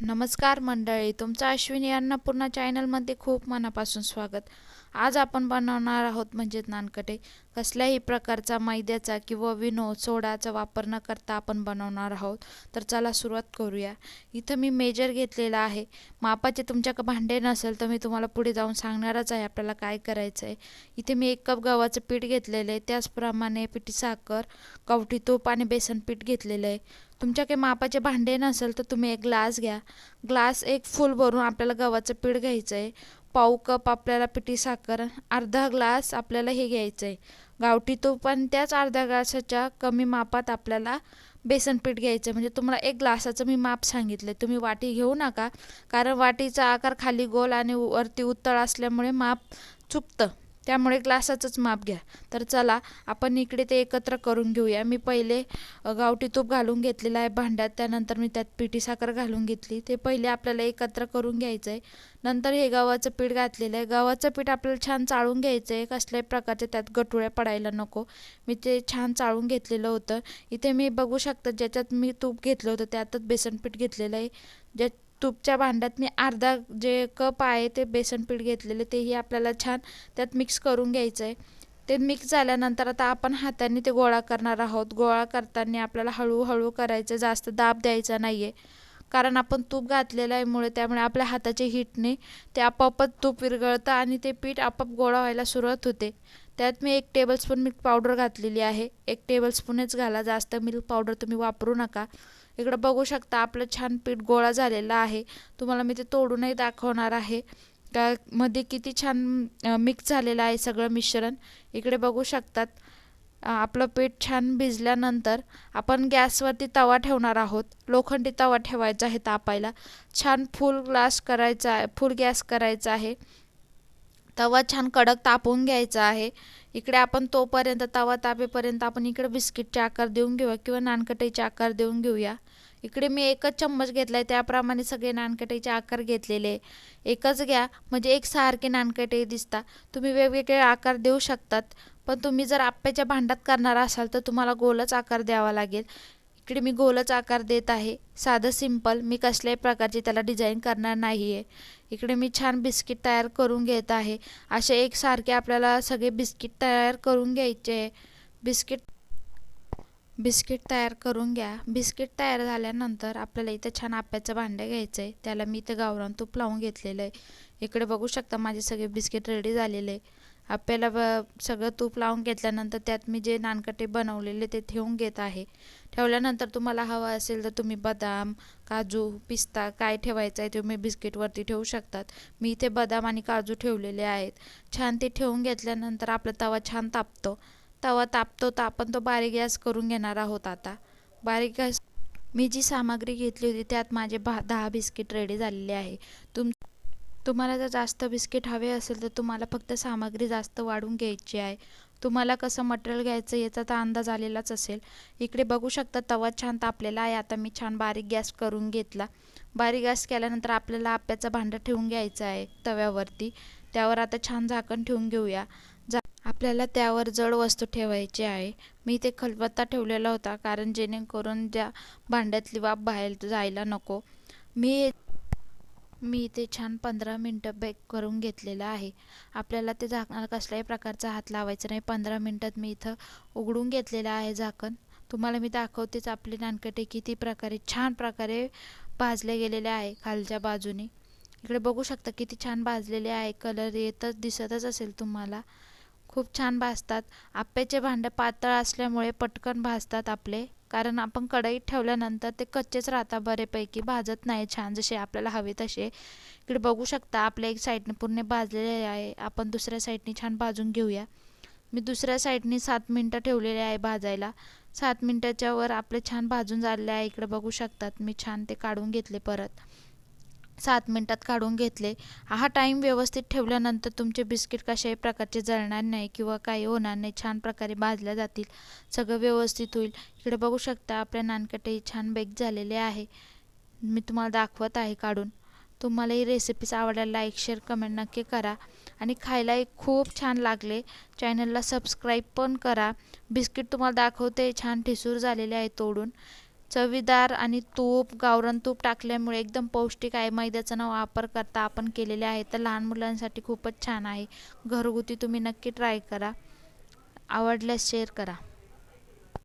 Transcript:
नमस्कार मंडळी तुमचं अश्विनी अन्नपूर्णा चॅनलमध्ये खूप मनापासून स्वागत. आज आपण बनवणार आहोत म्हणजे नानकटे. कसल्याही प्रकारचा मैद्याचा किंवा विनो सोडाचा वापर न करता आपण बनवणार आहोत. तर चला सुरुवात करूया. इथं मी मेजर घेतलेला आहे. मापाचे तुमच्याकडे भांडे नसेल तर मी तुम्हाला पुढे जाऊन सांगणारच आहे आपल्याला काय करायचं आहे इथे मी एक कप गव्हाचं पीठ घेतलेलं आहे. त्याचप्रमाणे पिठी साखर कवठी तूप आणि बेसन पीठ घेतलेलं आहे. तुमच्याकडे मापाचे भांडे नसेल तर तुम्ही एक ग्लास घ्या. ग्लास एक फुल भरून आपल्याला गव्हाचं पीठ घ्यायचं आहे पाव कप आपल्याला पिठी साखर अर्धा ग्लास आपल्याला हे घ्यायचं आहे गावठी तूप पण त्याच अर्ध्या ग्लासाच्या कमी मापात आपल्याला बेसन पीठ घ्यायचं म्हणजे तुम्हाला एक ग्लासाचं मी माप सांगितलं तुम्ही वाटी घेऊ नका कारण वाटीचा आकार खाली गोल आणि वरती उत्तळ असल्यामुळे माप चुकतं. त्यामुळे ग्लासाचंच माप घ्या. तर चला आपण इकडे ते एकत्र करून घेऊया. मी पहिले गावठी तूप घालून घेतलेलं आहे भांड्यात. त्यानंतर मी त्यात पिठी साखर घालून घेतली. ते पहिले आपल्याला एकत्र करून घ्यायचं आहे नंतर हे गव्हाचं पीठ घातलेलं आहे. गव्हाचं पीठ आपल्याला छान चाळून घ्यायचं आहे कसल्याही प्रकारचे त्यात गटुळ्या पडायला नको. मी ते छान चाळून घेतलेलं होतं. इथे मी बघू शकता ज्याच्यात मी तूप घेतलं होतं त्यातच बेसन पीठ घेतलेलं आहे. ज्या तूपच्या भांड्यात मी अर्धा जे कप आहे ते बेसन पीठ घेतलेले तेही आपल्याला छान त्यात मिक्स करून घ्यायचं आहे ते मिक्स झाल्यानंतर आता आपण हाताने ते गोळा करणार आहोत. गोळा करताना आपल्याला हळूहळू करायचं जास्त दाब द्यायचा नाही आहे कारण आपण तूप घातलेलं आहे मुळे त्यामुळे आपल्या हाताचे हिटने ते आपोआपच तूप विरघळतं आणि ते पीठ आपोआप गोळा व्हायला सुरुवात होते. त्यात मी एक टेबलस्पून मिल्क पावडर घातलेली आहे. एक टेबलस्पूनच घाला. जास्त मिल्क पावडर तुम्ही वापरू नका. इकडं बघू शकता आपलं छान पीठ गोळा झालेला आहे. तुम्हाला मी ते तोडूनही दाखवणार आहे. का मध्ये किती छान मिक्स झालेलं आहे सगळं मिश्रण. इकडे बघू शकतात आपलं पीठ छान भिजल्यानंतर आपण गॅसवरती तवा ठेवणार आहोत. लोखंडी तवा ठेवायचा आहे तापायला. छान फुल ग्लास करायचा आहे फुल गॅस करायचा आहे. तवा छान कडक तापवून घ्यायचा आहे. इकडे आपण तोपर्यंत तवा तापेपर्यंत आपण इकडे बिस्किटचे आकार देऊन घेऊया किंवा नानकटीचे आकार देऊन घेऊया. इकडे मी एकच चम्मच घेतला आहे त्याप्रमाणे सगळे नानकटेचे आकार घेतलेले. एकच घ्या म्हणजे एक सारखे नानकटे दिसता. तुम्ही वेगवेगळे आकार देऊ शकतात पण तुम्ही जर आप्याच्या भांड्यात करणार असाल तर तुम्हाला गोलच आकार द्यावा लागेल. इकडे मी गोलच आकार देत आहे. साधं सिंपल. मी कसल्याही प्रकारची त्याला डिझाईन करणार नाही आहे इकडे मी छान बिस्किट तयार करून घेत आहे. असे एकसारखे आपल्याला सगळे बिस्किट तयार करून घ्यायचे. आहे बिस्किट बिस्किट तयार करून घ्या. बिस्किट तयार झाल्यानंतर आपल्याला इथं छान आप्याचं भांडं घ्यायचं आहे त्याला मी इथं गावरान तूप लावून घेतलेलं आहे. इकडे बघू शकता माझे सगळे बिस्किट रेडी झालेले आहे. आपल्याला ब सगळं तूप लावून घेतल्यानंतर त्यात मी जे नानकटे बनवलेले ते ठेवून घेत आहे. ठेवल्यानंतर तुम्हाला हवं असेल तर तुम्ही बदाम काजू पिस्ता काय ठेवायचं आहे तुम्ही बिस्किटवरती ठेवू शकतात. मी इथे बदाम आणि काजू ठेवलेले आहेत. छान ते ठेवून घेतल्यानंतर आपला तवा छान तापतो. तवा तापतो तर आपण तो बारीक गॅस करून घेणार आहोत आता. बारीक गॅस मी जी सामग्री घेतली होती त्यात माझे भा दहा बिस्किट रेडी झालेले आहे. तुम तुम्हाला जर जास्त बिस्किट हवे असेल तर तुम्हाला फक्त सामग्री जास्त वाढून घ्यायची आहे. तुम्हाला कसं मटेरियल घ्यायचं याचा तर अंदाज आलेलाच असेल. इकडे बघू शकता तवा छान तापलेला आहे. आता मी छान बारीक गॅस करून घेतला. बारीक गॅस केल्यानंतर आपल्याला आप्याचं भांडं ठेवून घ्यायचं आहे तव्यावरती. त्यावर आता छान झाकण ठेवून घेऊया. आपल्याला त्यावर जड वस्तू ठेवायची आहे. मी ते खलबत्ता ठेवलेला होता कारण जेणेकरून ज्या भांड्यातली वाफ बाहेर जायला नको. मी मी इथे छान पंधरा मिनटं बेक करून घेतलेलं आहे. आपल्याला ते झाकणाला कसल्याही प्रकारचा हात लावायचा नाही. पंधरा मिनटात मी इथं उघडून घेतलेलं आहे झाकण. तुम्हाला मी दाखवतेच आपले नानकटे किती प्रकारे छान प्रकारे भाजले गेलेले आहे खालच्या बाजूने. इकडे बघू शकता किती छान भाजलेले आहे. कलर येतच दिसतच असेल तुम्हाला. खूप छान भाजतात. आप्याचे भांडं पातळ असल्यामुळे पटकन भाजतात आपले. कारण आपण कढईत ठेवल्यानंतर ते कच्चेच राहतात बरेपैकी भाजत नाही छान जसे आपल्याला हवे तसे. इकडे बघू शकता आपल्या एक साईडने पूर्ण भाजलेले आहे. आपण दुसऱ्या साईडने छान भाजून घेऊया. मी दुसऱ्या साईडने सात मिनटं ठेवलेले आहे भाजायला. सात मिनटाच्या वर आपले छान भाजून झालेले आहे. इकडे बघू शकतात मी छान ते काढून घेतले परत. सात मिनटात काढून घेतले. हा टाईम व्यवस्थित ठेवल्यानंतर तुमचे बिस्किट कशाही प्रकारचे जळणार नाही किंवा काही होणार नाही. छान प्रकारे भाजल्या जातील. सगळं व्यवस्थित होईल. इकडे बघू शकता आपल्या नानकटही छान बेक झालेले आहे. मी तुम्हाला दाखवत आहे काढून. तुम्हाला ही रेसिपीज आवडायला लाईक शेअर कमेंट नक्की करा. आणि खायलाही खूप छान लागले. चॅनलला सबस्क्राईब पण करा. बिस्किट तुम्हाला दाखवते. छान ठिसूर झालेले आहे तोडून. चवीदार आणि तूप गावरान तूप टाकल्यामुळे एकदम पौष्टिक आहे. मैद्याचा ना वापर करता आपण केलेले आहे. तर लहान मुलांसाठी खूपच छान आहे. घरगुती तुम्ही नक्की ट्राय करा. आवडल्यास शेअर करा.